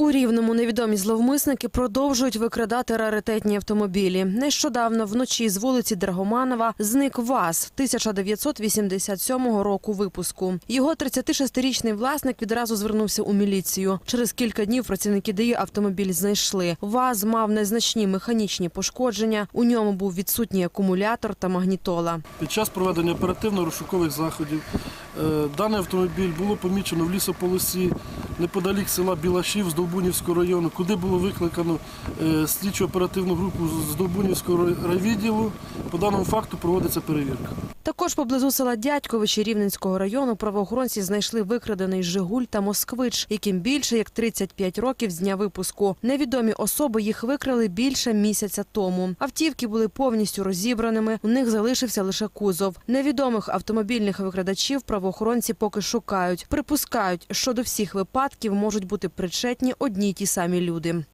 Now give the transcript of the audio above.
У Рівному невідомі зловмисники продовжують викрадати раритетні автомобілі. Нещодавно вночі з вулиці Драгоманова зник ВАЗ 1987 року випуску. Його 36-річний власник відразу звернувся у міліцію. Через кілька днів працівники ДАІ автомобіль знайшли. ВАЗ мав незначні механічні пошкодження. У ньому був відсутній акумулятор та магнітола. Під час проведення оперативно-розшукових заходів е, даний автомобіль було помічено в лісополосі неподалік села Білашів з Долбунівського району, куди було викликано е, слідчо оперативну групу з Долбунівського райвідділу. По даному факту проводиться перевірка. Також поблизу села Дядьковичі Рівненського району правоохоронці знайшли викрадений Жигуль та Москвич, яким більше як 35 років з дня випуску. Невідомі особи їх викрали більше місяця тому. Автівки були повністю розібраними. У них залишився лише кузов. Невідомих автомобільних викрадачів правоохоронці поки шукають. Припускають, що до всіх випадків можуть бути причетні одні й ті самі люди.